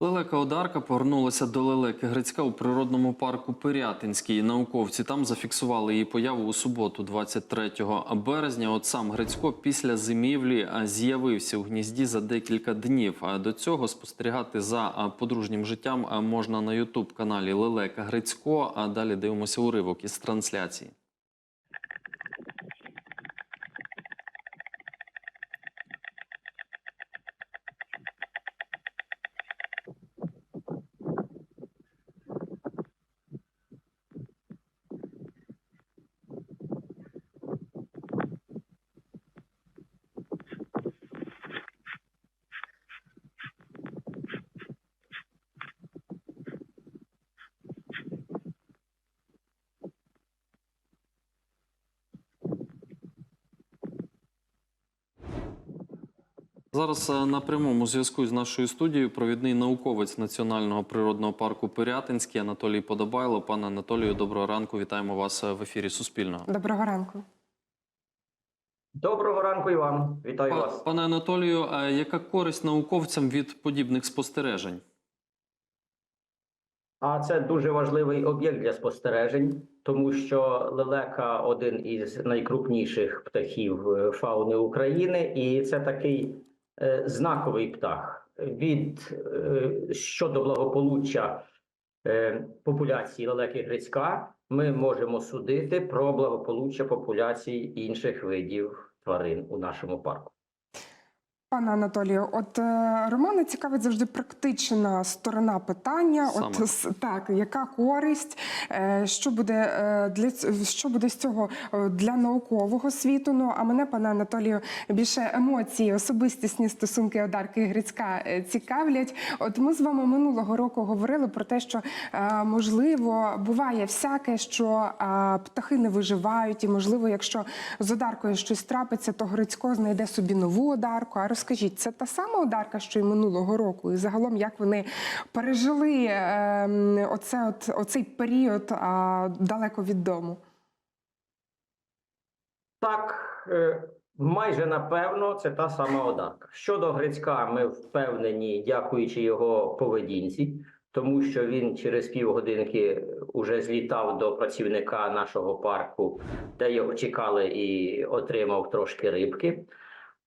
Лелека Одарка повернулася до лелеки Грицька у природному парку Пирятинський. Науковці там зафіксували її появу у суботу, 23 березня. От сам Грицько після зимівлі з'явився у гнізді за декілька днів. До цього спостерігати за подружнім життям можна на Ютуб каналі Лелека Грицько. А далі дивимося уривок із трансляції. Зараз е, на прямому зв'язку з нашою студією провідний науковець Національного природного парку Пирятинський Анатолій Подобайло. Пане Анатолію, доброго ранку. Вітаємо вас е, в ефірі Суспільного. Доброго ранку. Доброго ранку і вам. Вітаю Па- вас. Пане Анатолію, а яка користь науковцям від подібних спостережень? А це дуже важливий об'єкт для спостережень, тому що лелека один із найкрупніших птахів е, фауни України, і це такий е, знаковий птах від е, щодо благополуччя е, популяції лелеки Грицька. Ми можемо судити про благополуччя популяцій інших видів тварин у нашому парку. Пане Анатолію, от е, Романа цікавить завжди практична сторона питання. Саме. От с- так, яка користь, е, що буде е, для що буде з цього е, для наукового світу? Ну а мене, пане Анатолію, більше емоції, особистісні стосунки Одарки Грицька цікавлять. От ми з вами минулого року говорили про те, що е, можливо буває всяке, що е, птахи не виживають, і можливо, якщо з одаркою щось трапиться, то Грицько знайде собі нову одарку. А розкажіть, це та сама одарка, що й минулого року, і загалом як вони пережили е, оце, от, оцей період далеко від дому? Так, е, майже напевно, це та сама одарка. Щодо Грицька, ми впевнені, дякуючи його поведінці, тому що він через півгодинки уже злітав до працівника нашого парку, де його чекали і отримав трошки рибки.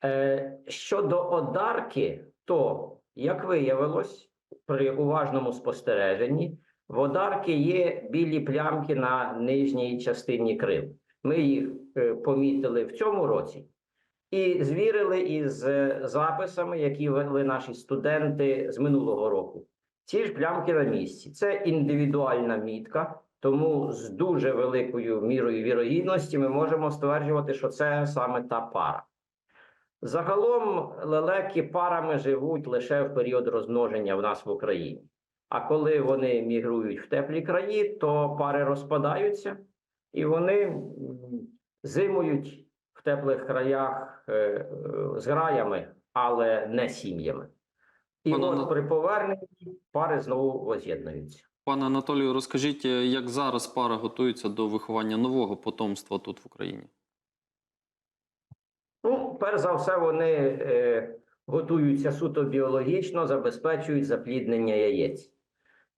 Е, Щодо одарки, то, як виявилось, при уважному спостереженні, в одарки є білі плямки на нижній частині крил. Ми їх е, помітили в цьому році і звірили із е, записами, які вели наші студенти з минулого року. Ці ж плямки на місці. Це індивідуальна мітка, тому з дуже великою мірою вірогідності ми можемо стверджувати, що це саме та пара. Загалом лелеки парами живуть лише в період розмноження в нас в Україні. А коли вони мігрують в теплі краї, то пари розпадаються і вони зимують в теплих краях е, з граями, але не сім'ями. І Пане от при поверненні пари знову воз'єднуються. Пане Анатолію, розкажіть, е, як зараз пара готується до виховання нового потомства тут в Україні? Перш за все, вони е, готуються суто біологічно, забезпечують запліднення яєць.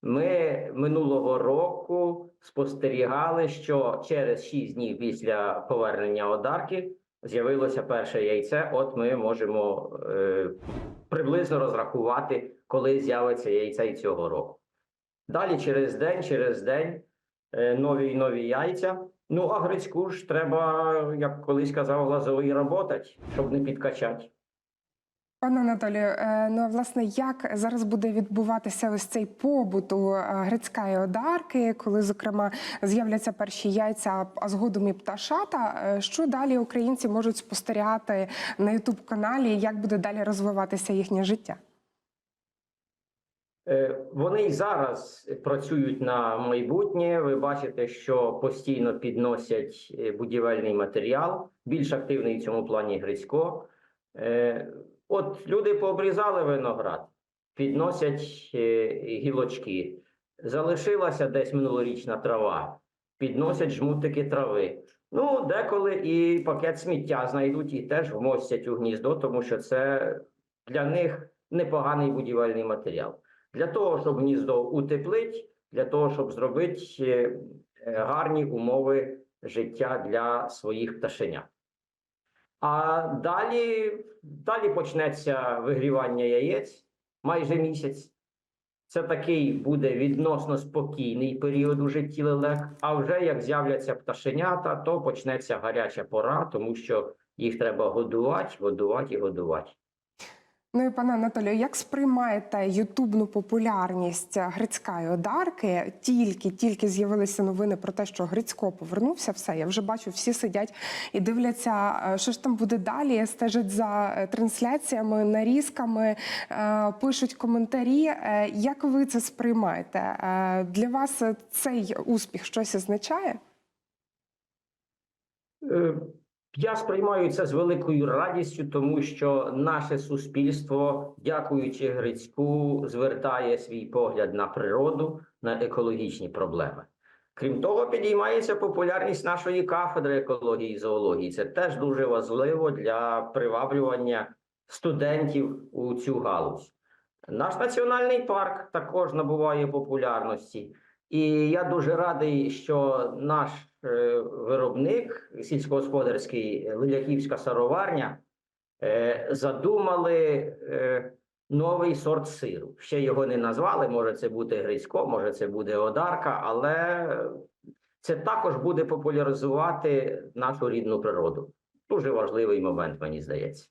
Ми минулого року спостерігали, що через 6 днів після повернення одарки з'явилося перше яйце. От ми можемо е, приблизно розрахувати, коли з'явиться яйце і цього року. Далі через день, через день е, нові й нові яйця. Ну, а Грицьку ж треба, як колись казав Глазовий, работати, щоб не підкачати. Пане Анатолію, е, ну власне, як зараз буде відбуватися ось цей побут у е, Грицька і Одарки, коли, зокрема, з'являться перші яйця, а згодом і пташата? Е, Що далі українці можуть спостерігати на Ютуб каналі? Як буде далі розвиватися їхнє життя? Е, Вони й зараз працюють на майбутнє. Ви бачите, що постійно підносять е, будівельний матеріал. Більш активний в цьому плані Грицько. Е, От люди пообрізали виноград, підносять гілочки. Залишилася десь минулорічна трава, підносять жмутики трави. Ну, деколи і пакет сміття знайдуть і теж вмостять у гніздо, тому що це для них непоганий будівельний матеріал. Для того, щоб гніздо утеплить, для того, щоб зробити е, гарні умови життя для своїх пташенят. А далі, далі почнеться вигрівання яєць майже місяць. Це такий буде відносно спокійний період у житті лелек. А вже як з'являться пташенята, то почнеться гаряча пора, тому що їх треба годувати, годувати і годувати. Ну і пане Анатолію, як сприймаєте ютубну популярність Грицька Одарки? Тільки тільки з'явилися новини про те, що Грицько повернувся. Все, я вже бачу, всі сидять і дивляться, е, що ж там буде далі. Стежать за е, трансляціями, нарізками, е, пишуть коментарі. Як ви це сприймаєте? Для вас цей успіх щось означає? Я сприймаю це з великою радістю, тому що наше суспільство, дякуючи Грицьку, звертає свій погляд на природу, на екологічні проблеми. Крім того, підіймається популярність нашої кафедри екології і зоології. Це теж дуже важливо для приваблювання студентів у цю галузь. Наш національний парк також набуває популярності. І я дуже радий, що наш е, виробник сільськогосподарський Лиляківська сароварня е, задумали е, новий сорт сиру. Ще його не назвали. Може, це буде Грицько, може, це буде Одарка, але це також буде популяризувати нашу рідну природу. Дуже важливий момент, мені здається.